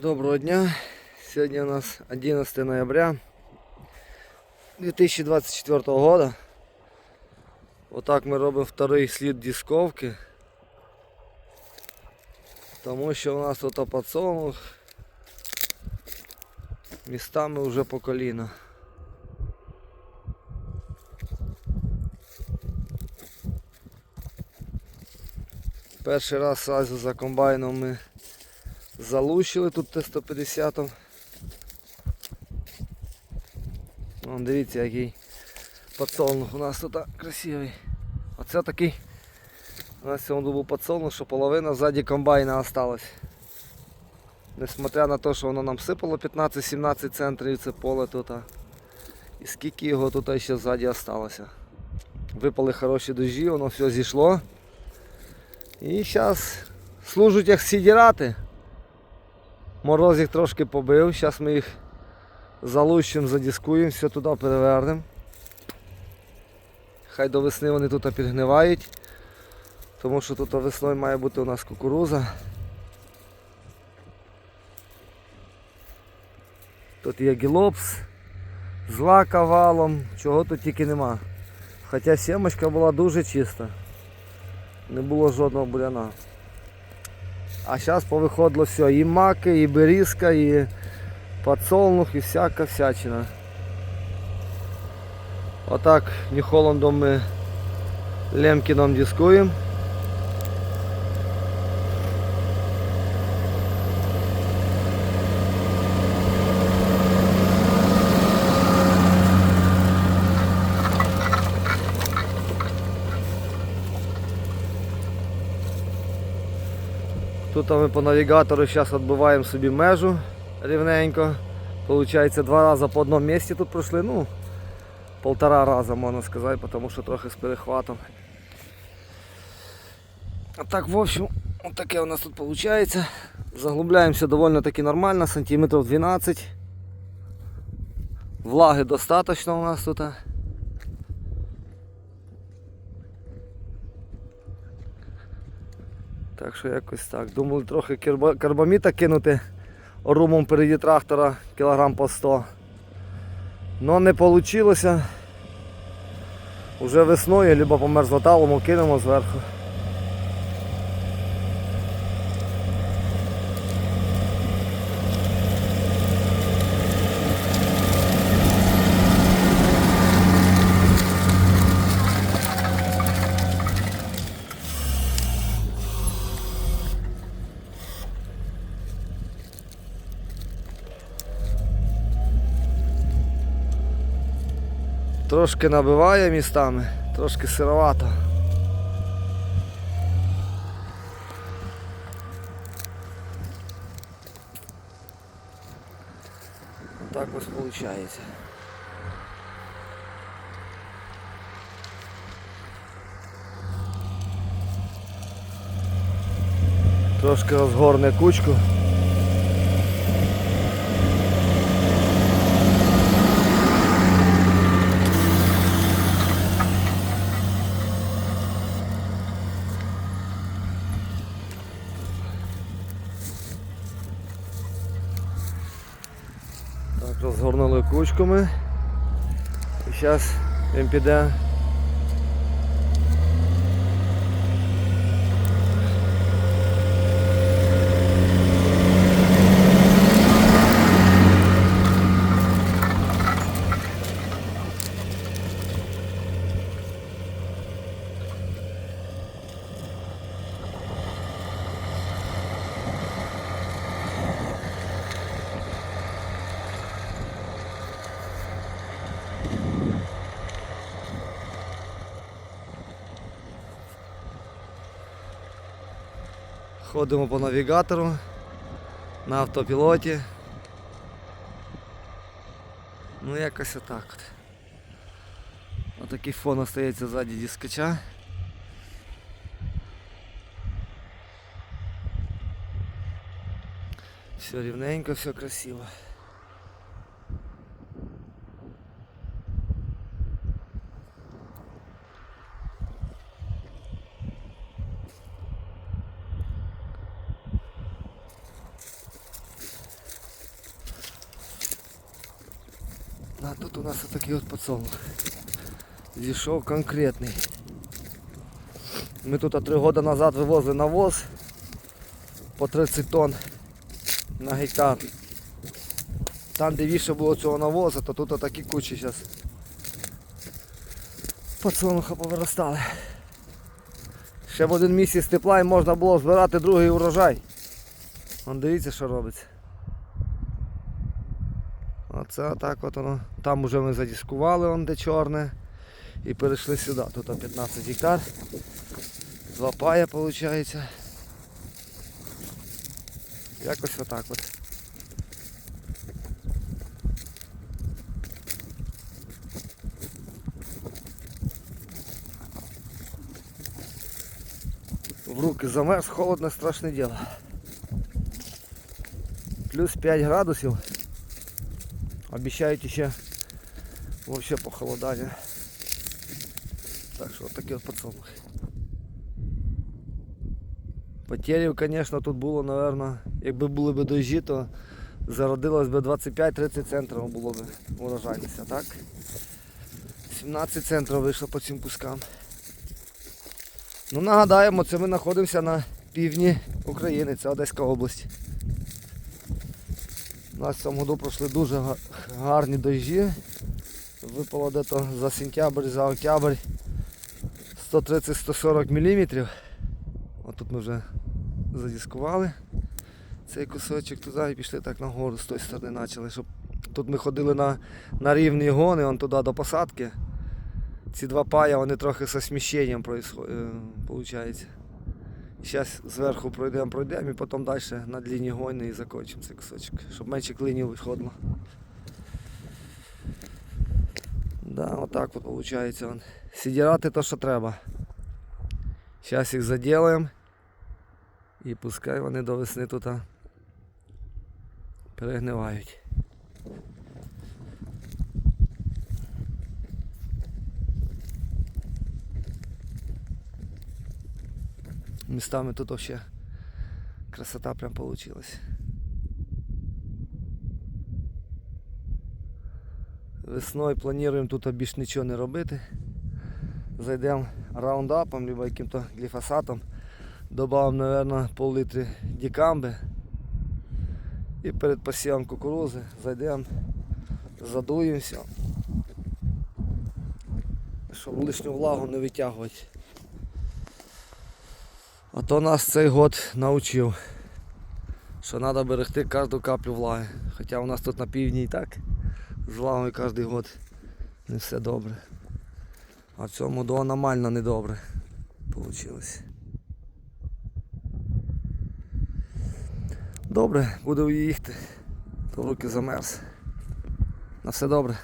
Доброго дня. Сьогодні у нас 11 ноября 2024 года. Отак ми робимо вторий слід дисковки. Тому що у нас тут подсолнух містами вже по коліна. Перший раз сразу за комбайном ми залущили тут Т-150. Вон дивіться який подсолнух у нас тут красивий. Оце такий у нас в цьому дубу подсолнух, що половина ззаді комбайна осталась. Несмотря на те, що воно нам сипало 15-17 центрів це поле тут. І скільки його тут ще ззаді осталося. Випали хороші дожі, воно все зійшло. І зараз служать як сідірати. Мороз їх трошки побив, зараз ми їх залущимо, задіскуємо, все туди перевернемо. Хай до весни вони тут підгнивають, тому що тут весною має бути у нас кукуруза. Тут є гілопс, злака валом, чого тут тільки нема. Хоча сімочка була дуже чиста. Не було жодного буряна. А зараз повиходило все, і маки, і берізка, і подсолнух, і всяка всячина. Отак Нью-Холландом ми Лемкіном дискуємо. Тут ми по навігатору зараз відбиваємо собі межу рівненько. Получається два рази по одному місці тут пройшли. Ну, полтора рази можна сказати, тому що трохи з перехватом. А так, в общем, от таке у нас тут виходить. Заглубляємося доволі таки нормально, сантиметрів 12. Влаги достатньо у нас тут. Так що якось так. Думали трохи карбаміта кинути румом переді трактора кілограм по 100. Но не вийшло. Уже весною, либо по мерзлоталому кинемо зверху. Трошки набиває містами, трошки сировато. Так ось виходить. Трошки розгорне кучку. Так, розгорнули кучку. І зараз він піде. Ходимо по навігатору на автопілоті. Ну якось отак от. Отакий фон остається ззаді дискача. Все рівненько, все красиво. От у нас отакий от подсолнух. Зійшов конкретний. Ми тут три роки назад вивозили навоз по 30 тонн на гектар. Там, де більше було цього навозу, то тут такі кучі зараз. Подсолнуха повиростали. Ще в один місяць тепла і можна було збирати другий урожай. Вон дивіться, що робиться. Оце отак от воно. Там уже ми задіскували, он де чорне. І перейшли сюди. Тут 15 гектар. Два пая виходить. Якось отак от. В руки замерз, холодно, страшне діло. Плюс 5 градусів. Обіцяють ще вообще похолодання. Так що такі от подсолнухи. Потерів, звісно, тут було, напевно, якби були б дощі, то зародилось би 25-30 центрів було б урожайність, а так? 17 центрів вийшло по цим кускам. Ну нагадаємо, це ми знаходимося на півдні України, це Одеська область. У нас в цьому году пройшли дуже гарні дощі. Випало дето за сентябрь, за октябрь 130-140 мм. Отут ми вже задіскували цей кусочок туди і пішли так нагору з тої сторони почали. Щоб... Тут ми ходили на, на рівні гони, он туди до посадки. Ці два пая вони трохи зі сміщенням виходить. Зараз зверху пройдемо, пройдемо і потім далі на длинні гойни і закінчимо цей кусочок, щоб менше клинів виходило. Да, отак от виходить. Сідірати то, що треба. Зараз їх заділаємо і пускай вони до весни тут перегнивають. Местами тут вообще красота прям получилась. Весною плануємо тут більш нічого не робити. Зайдемо раундапом, либо яким-то гліфосатом. Добавимо, мабуть, пол-літри дікамби. І перед посівом кукурузи зайдемо, задуємося, щоб лишню влагу не витягувати. А то нас цей год навчив, що треба берегти кожну каплю влаги. Хоча у нас тут на півдні і так з влагою кожен год не все добре. А в цьому году аномально недобре вийшло. Добре, буду їхати, то руки замерз. На все добре.